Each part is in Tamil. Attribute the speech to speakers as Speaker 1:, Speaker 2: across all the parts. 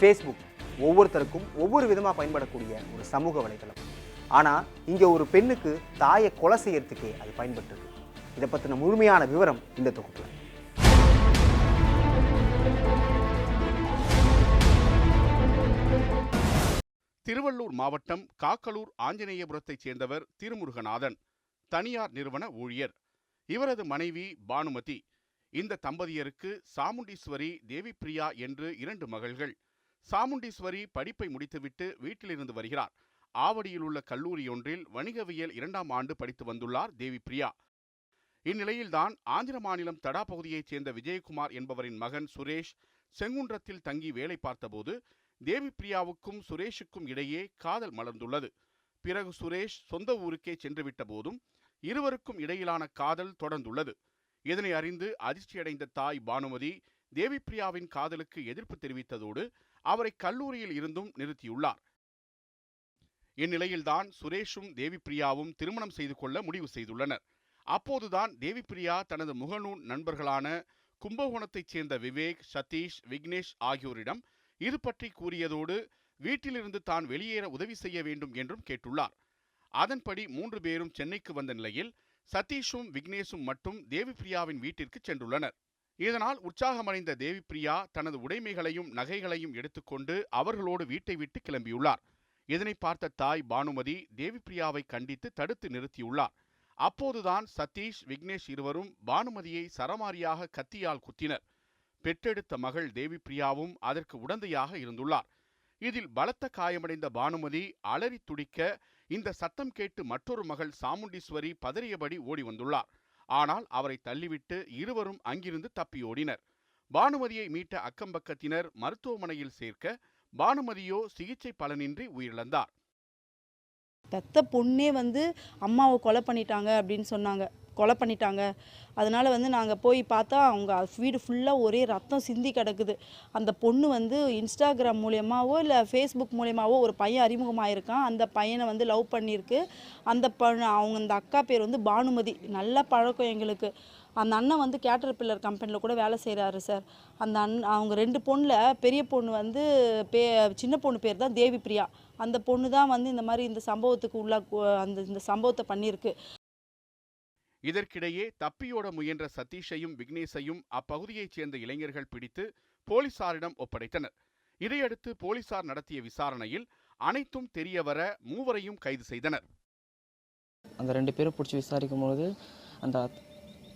Speaker 1: ஃபேஸ்புக் ஒவ்வொருத்தருக்கும் ஒவ்வொரு விதமாக பயன்படக்கூடிய ஒரு சமூக வலைதளம் ஆனால் இங்கே ஒரு பெண்ணுக்கு தாயை கொலை செய்யறதுக்கே அது பயன்பட்டுருக்கு. இதை பற்றின முழுமையான விவரம் இந்த தொகுப்பில்.
Speaker 2: திருவள்ளூர் மாவட்டம் காக்கலூர் ஆஞ்சநேயபுரத்தைச் சேர்ந்தவர் திருமுருகநாதன் தனியார் நிறுவன ஊழியர். இவரது மனைவி பானுமதி. இந்த தம்பதியருக்கு சாமுண்டீஸ்வரி தேவிப்பிரியா என்று இரண்டு மகள்கள். சாமுண்டீஸ்வரி படிப்பை முடித்துவிட்டு வீட்டிலிருந்து வருகிறார். ஆவடியில் உள்ள கல்லூரியொன்றில் வணிகவியல் இரண்டாம் ஆண்டு படித்து வந்துள்ளார் தேவிப்பிரியா. இந்நிலையில்தான் ஆந்திர மாநிலம் தடா பகுதியைச் சேர்ந்த விஜயகுமார் என்பவரின் மகன் சுரேஷ் செங்குன்றத்தில் தங்கி வேலை பார்த்தபோது தேவிப்பிரியாவுக்கும் சுரேஷுக்கும் இடையே காதல் மலர்ந்துள்ளது. பிறகு சுரேஷ் சொந்த ஊருக்கே சென்றுவிட்ட போதும் இருவருக்கும் இடையிலான காதல் தொடர்ந்துள்ளது. இதனை அறிந்து அதிர்ச்சியடைந்த தாய் பானுமதி தேவிப்பிரியாவின் காதலுக்கு எதிர்ப்பு தெரிவித்ததோடு அவரை கல்லூரியில் இருந்தும் நிறுத்தியுள்ளார். இந்நிலையில்தான் சுரேஷும் தேவிப்பிரியாவும் திருமணம் செய்து கொள்ள முடிவு செய்துள்ளனர். அப்போதுதான் தேவிப்பிரியா தனது முகநூல் நண்பர்களான கும்பகோணத்தைச் சேர்ந்த விவேக் சதீஷ் விக்னேஷ் ஆகியோரிடம் இது பற்றி கூறியதோடு வீட்டிலிருந்து தான் வெளியேற உதவி செய்ய வேண்டும் என்றும் கேட்டுள்ளார். அதன்படி மூன்று பேரும் சென்னைக்கு வந்த நிலையில் சதீஷும் விக்னேஷும் மட்டும் தேவிப்பிரியாவின் வீட்டிற்கு சென்றுள்ளனர். இதனால் உற்சாகமடைந்த தேவிப்பிரியா தனது உடைமைகளையும் நகைகளையும் எடுத்துக்கொண்டு அவர்களோடு வீட்டை விட்டு கிளம்பியுள்ளார். இதனை பார்த்த தாய் பானுமதி தேவிப்பிரியாவை கண்டித்து தடுத்து நிறுத்தியுள்ளார். அப்போதுதான் சதீஷ் விக்னேஷ் இருவரும் பானுமதியை சரமாரியாக கத்தியால் குத்தினர். பெற்றெடுத்த மகள் தேவிப்பிரியாவும் அதற்கு உடந்தையாக இருந்துள்ளார். இதில் பலத்த காயமடைந்த பானுமதி அலறி துடிக்க இந்த சத்தம் கேட்டு மற்றொரு மகள் சாமுண்டீஸ்வரி பதறியபடி ஓடி வந்துள்ளார் ஆனால் அவரை தள்ளிவிட்டு இருவரும் அங்கிருந்து தப்பியோடினர் பானுமதியை மீட்ட அக்கம்பக்கத்தினர் மருத்துவமனையில் சேர்க்க பானுமதியோ சிகிச்சை பலனின்றி உயிரிழந்தார்.
Speaker 3: பெத்த பொண்ணே வந்து அம்மாவை கொலை பண்ணிட்டாங்க அப்படின்னு சொன்னாங்க. கொலை பண்ணிட்டாங்க. அதனால் வந்து நாங்கள் போய் பார்த்தா அவங்க வீடு ஃபுல்லாக ஒரே ரத்தம் சிந்தி கிடக்குது. அந்த பொண்ணு வந்து இன்ஸ்டாகிராம் மூலயமாவோ இல்லை ஃபேஸ்புக் மூலியமாகவோ ஒரு பையன் அறிமுகமாயிருக்கான். அந்த பையனை வந்து லவ் பண்ணியிருக்கு. அந்த ப அவங்க அந்த அக்கா பேர் வந்து பானுமதி. நல்ல பழக்கம் எங்களுக்கு. அந்த அண்ணன் வந்து கேட்டர் பில்லர் கம்பெனியில் கூட வேலை செய்கிறாரு சார் அந்த அண் அவங்க ரெண்டு பொண்ணில் பெரிய பொண்ணு வந்து பே சின்ன பொண்ணு பேர் தான் தேவி பிரியா அந்த பொண்ணு தான் வந்து இந்த மாதிரி இந்த சம்பவத்துக்கு உள்ள அந்த இந்த சம்பவத்தை பண்ணியிருக்கு.
Speaker 2: இதற்கிடையே தப்பியோட முயன்ற சதீஷையும் விக்னேஷையும் அப்பகுதியைச் சேர்ந்த இளைஞர்கள் பிடித்து போலீசாரிடம் ஒப்படைத்தனர். இதையடுத்து போலீசார் நடத்திய விசாரணையில் அனைத்தும் தெரியவர மூவரையும் கைது செய்தனர்.
Speaker 4: அந்த ரெண்டு பேரும் பிடிச்சி விசாரிக்கும் பொழுது அந்த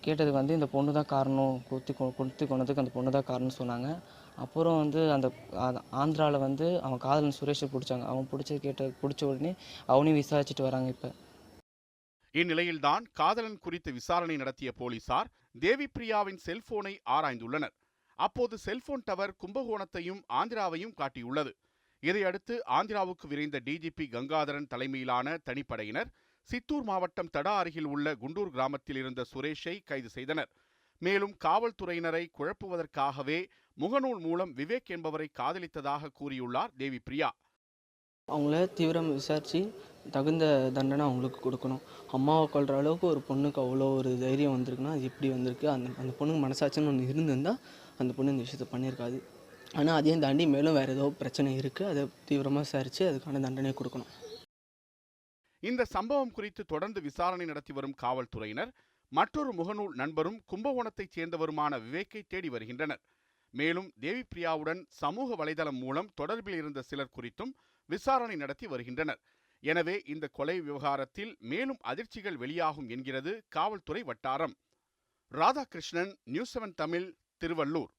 Speaker 4: கேட்டதுக்கு வந்து இந்த பொண்ணு தான் காரணம். குத்தி குத்தி கொண்டதுக்கு அந்த பொண்ணு தான் காரணம்னு சொன்னாங்க. அப்புறம் வந்து அந்த ஆந்திராவில் வந்து அவன் காதலன் சுரேஷை பிடிச்சாங்க. அவன் பிடிச்ச கேட்ட பிடிச்ச உடனே அவனையும் விசாரிச்சுட்டு வராங்க இப்போ.
Speaker 2: இந்நிலையில்தான் காதலன் குறித்து விசாரணை நடத்திய போலீசார் தேவிப்பிரியாவின் செல்போனை ஆராய்ந்துள்ளனர். அப்போது செல்போன் டவர் கும்பகோணத்தையும் ஆந்திராவையும் காட்டியுள்ளது. இதையடுத்து ஆந்திராவுக்கு விரைந்த டிஜிபி கங்காதரன் தலைமையிலான தனிப்படையினர் சித்தூர் மாவட்டம் தடா அருகில் உள்ள குண்டூர் கிராமத்தில் இருந்த சுரேஷை கைது செய்தனர். மேலும் காவல்துறையினரை குழப்புவதற்காகவே முகநூல் மூலம் விவேக் என்பவரை காதலித்ததாக கூறியுள்ளார் தேவி பிரியா
Speaker 4: அவங்கள தீவிரம் விசாரித்து தகுந்த தண்டனை அவங்களுக்கு கொடுக்கணும். அம்மாவை கொள்கிற அளவுக்கு ஒரு பொண்ணுக்கு அவ்வளோ ஒரு தைரியம் வந்திருக்குன்னா அது எப்படி வந்திருக்கு? அந்த அந்த பொண்ணுக்கு மனசாட்சின்னு ஒன்று இருந்திருந்தால் அந்த பொண்ணு இந்த விஷயத்தை பண்ணியிருக்காது. ஆனால் அதையும் தாண்டி மேலும் வேறு ஏதோ பிரச்சனை இருக்குது அதை தீவிரமாக விசாரித்து அதுக்கான தண்டனையை கொடுக்கணும்.
Speaker 2: இந்த சம்பவம் குறித்து தொடர்ந்து விசாரணை நடத்தி வரும் காவல்துறையினர் மற்றொரு முகநூல் நண்பரும் கும்பகோணத்தைச் சேர்ந்தவருமான விவேக்கை தேடி வருகின்றனர். மேலும் தேவிப்பிரியாவுடன் சமூக வலைதளம் மூலம் தொடர்பில் இருந்த சிலர் குறித்தும் விசாரணை நடத்தி வருகின்றனர். எனவே இந்த கொலை விவகாரத்தில் மேலும் அதிர்ச்சிகள் வெளியாகும் என்கிறது காவல்துறை வட்டாரம். Radhakrishnan news seven Tamil Tiruvallur.